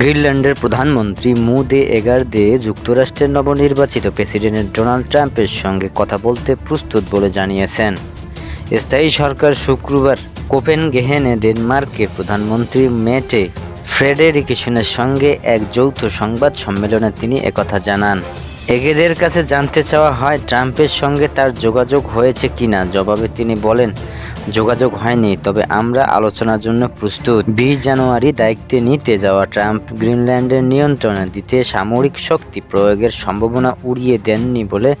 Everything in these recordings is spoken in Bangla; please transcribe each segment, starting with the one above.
গ্রিনল্যান্ডের প্রধানমন্ত্রী মু দে এগারদে যুক্তরাষ্ট্রের নবনির্বাচিত প্রেসিডেন্ট ডোনাল্ড ট্রাম্পের সঙ্গে কথা বলতে প্রস্তুত বলে জানিয়েছেন। স্থায়ী সরকার শুক্রবার কোপেনগেহেনে ডেনমার্কের প্রধানমন্ত্রী মেটে ফ্রেডেরিকেশনের সঙ্গে এক যৌথ সংবাদ সম্মেলনে তিনি একথা জানান। এগেদের কাছে জানতে চাওয়া হয়, ট্রাম্পের সঙ্গে তার যোগাযোগ হয়েছে কিনা? জবাবে তিনি বলেন যোগাযোগ হয়নি, তবে আমরা আলোচনার জন্য প্রস্তুত। বিশ জানুয়ারি দায়িত্বে নিতে যাওয়া ট্রাম্প গ্রিনল্যান্ডের নিয়ন্ত্রণে দিতে সামরিক শক্তি প্রয়োগের সম্ভাবনা উড়িয়ে দেননি বলে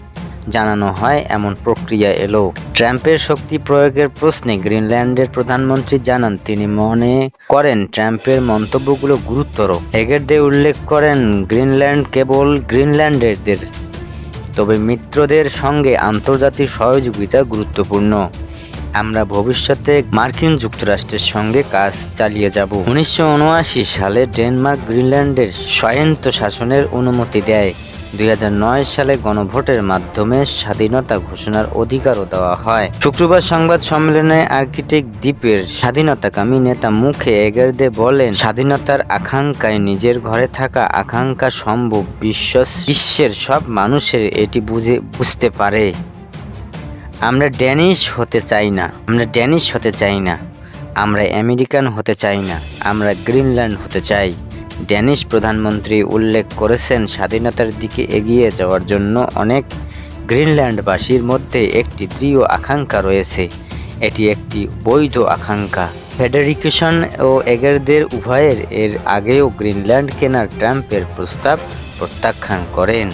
জানানো হয়, এমন প্রক্রিয়া এলো। ট্রাম্পের শক্তি প্রয়োগের প্রশ্নে গ্রিনল্যান্ডের প্রধানমন্ত্রী জানান, তিনি মনে করেন, ট্রাম্পের মন্তব্যগুলো গুরুতর। হেগেরদে উল্লেখ করেন, গ্রিনল্যান্ড কেবল গ্রিনল্যান্ডেরদের, তবে মিত্রদের সঙ্গে আন্তর্জাতিক সহযোগিতা গুরুত্বপূর্ণ। আমরা ভবিষ্যতে মার্কিন যুক্তরাষ্ট্রের সঙ্গে কাজ চালিয়ে যাব। উনিশশো উনআশি সালে ডেনমার্ক গ্রিনল্যান্ডের স্বয়ন্ত শাসনের অনুমতি দেয়। দুই হাজার নয় সালে গণভোটের মাধ্যমে স্বাধীনতা ঘোষণার অধিকারও দেওয়া হয়। শুক্রবার সংবাদ সম্মেলনে আর্কিটেক্ট দ্বীপের স্বাধীনতাকামী নেতা মুখে এগেরদে বলেন, স্বাধীনতার আকাঙ্ক্ষায় নিজের ঘরে থাকা আকাঙ্ক্ষা সম্ভব। বিশ্ব, বিশ্বের সব মানুষের এটি বুঝে, বুঝতে পারে। আমরা ড্যানিশ হতে চাই না। আমরা ড্যানিশ হতে চাই না। আমরা আমেরিকান হতে চাই না। আমরা গ্রিনল্যান্ড হতে চাই। ড্যানিশ প্রধানমন্ত্রী উল্লেখ করেছেন স্বাধীনতার দিকে এগিয়ে যাওয়ার জন্য অনেক গ্রিনল্যান্ডবাসীর মধ্যে একটি দৃঢ় আকাঙ্ক্ষা রয়েছে। এটি একটি বৈধ আকাঙ্ক্ষা। ফেডারিকেশন ও এগারদের উভয়ের এর আগেও গ্রিনল্যান্ড কেনার ট্রাম্পের প্রস্তাব প্রত্যাখ্যান করেন।